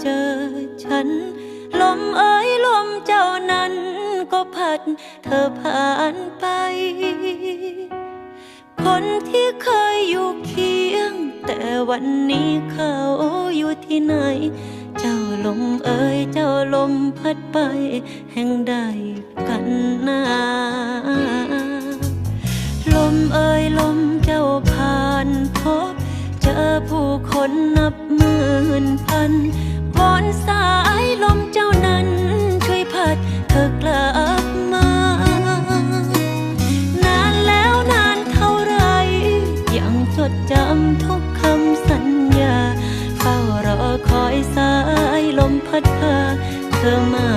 เจอฉัน ลมเอ้ยลมเจ้านั้นก็พัดเธอผ่านไป คนที่เคยอยู่เคียง แต่วันนี้เขาอยู่ที่ไหน เจ้าลมเอ้ยเจ้าลมพัดไป แห่งใดกันนาลมเอ่ยลมเจ้าผ่านพบ เจอผู้คนนับหมื่นพัน วอนสายลมเจ้านั้น ช่วยพัดเธอกลับมา นานแล้วนานเท่าไร ยังจดจำทุกคำสัญญา เฝ้ารอคอยสายลมพัดพาเธอมา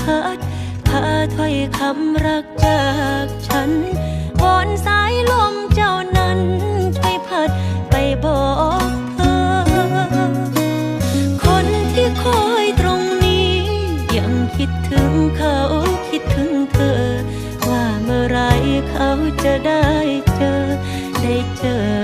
พัดพาถ้อยคำรักจากฉันวอนสายลมเจ้านั้นช่วยพัดไปบอกเธอ คนที่คอยตรงนี้ ยังคิดถึงเขาคิดถึงเธอ ว่าเมื่อไรเขาจะได้เจอ ได้เจอ